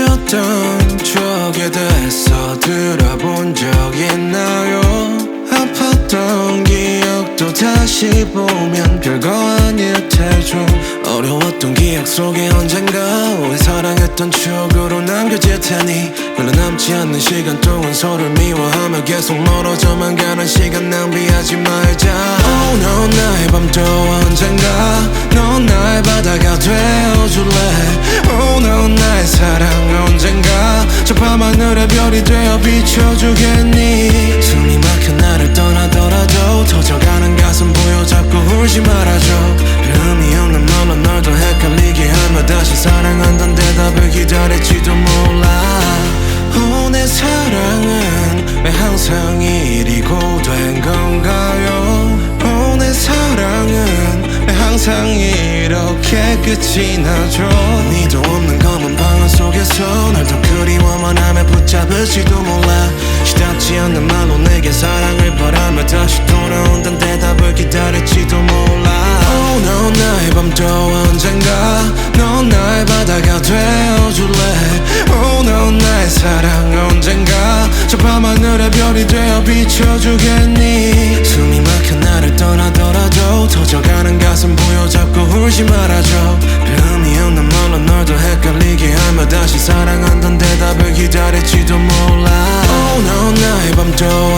어떻게 됐어 들어본 적 있나요? 아팠던 기억도 다시 보면 별거 아닐 테죠. 어려웠던 기억 속에 언젠가 우리 사랑했던 추억으로 남겨질 테니 별로 남지 않는 시간 동안 서로를 미워하며 계속 멀어져만 가는 시간 낭비하지 말자. Oh no 나의 밤도 언젠가 저 밤하늘의 별이 되어 비춰주겠니? 숨이 막혀 나를 떠나더라도 터져가는 가슴 보여 자꾸 울지 말아줘. 별 의미 없는 말로 널더 헷갈리게 하며 다시 사랑한다는 대답을 기다릴지도 몰라. 내 사랑은 왜 항상 이리고 된 건가요? 내 사랑은 왜 항상 이렇게 끝이 나죠? 니도 없는 검 다시 돌아온다는 대답을 기다릴지도 몰라. Oh no 나의 밤도 언젠가 넌 나의 바다가 되어줄래? Oh no 나의 사랑 언젠가 저 밤하늘의 별이 되어 비춰주겠니? 숨이 막혀 나를 떠나더라도 터져가는 가슴 보여 자꾸 울지 말아줘. 별 의미 없는 말로 널더 헷갈리게 하며 다시 사랑한다는 대답을 기다릴지도 몰라. Oh no 나의 밤도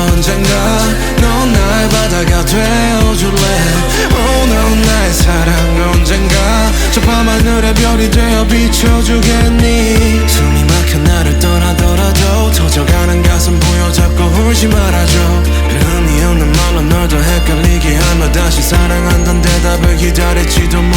하늘의 별이 되어 비춰주겠니? 숨이 막혀 나를 떠나더라도 터져가는 가슴 보여 자꾸 울지 말아줘. 별 의미 없는 말로 널 더 헷갈리게 하며 다시 사랑한다는 대답을 기다릴지도 몰라